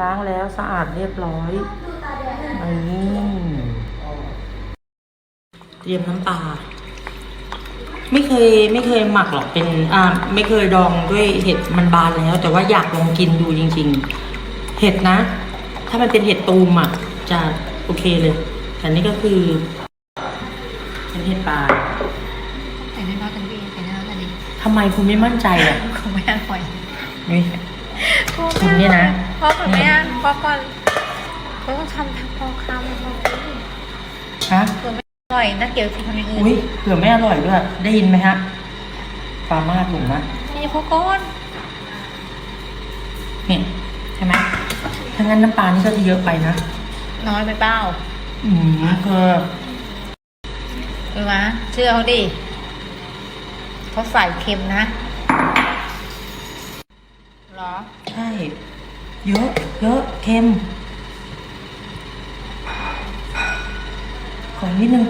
ล้างแล้วสะอาดเรียบร้อยนี่เตรียมน้ำปลาไม่เคยไม่เคยหมักหรอกเป็นอ่าไม่เคยดองด้วยเห็ดมันบานแล้ว แต่ว่าอยากลองกินดูจริง ๆ เห็ดนะ ถ้ามันเป็นเห็ดตูมอะจะโอเคเลยแต่นี่ก็คือเป็นเห็ดปลาใส่น้อยๆกันพี่ใส่น้อยๆกันดิทำไมคุณไม่มั่นใจอะคงไม่อร่อยนี่ คุณเนี่ยนะ พอก่อนไหมอะพอก่อนเราต้องทำทำพอคำพอคฮะำเผื่อไม่อร่อยน่าเกลียวทำอย่างอื่นอุ้ยเผื่อไม่อร่อยด้วย ได้ยินไหมฮะปลามาถูกนะมีพอก้อนเนี่ยใช่ไหมถ้างั้นน้ำปลานี่ก็จะเยอะไปนะ น้อยไปเปล่าอืมเคือเออวะเชื่อเขาดิเขาใส่เค็มนะ หรอใช่ เยอะ เยอะเค็ม ขอนิดนึง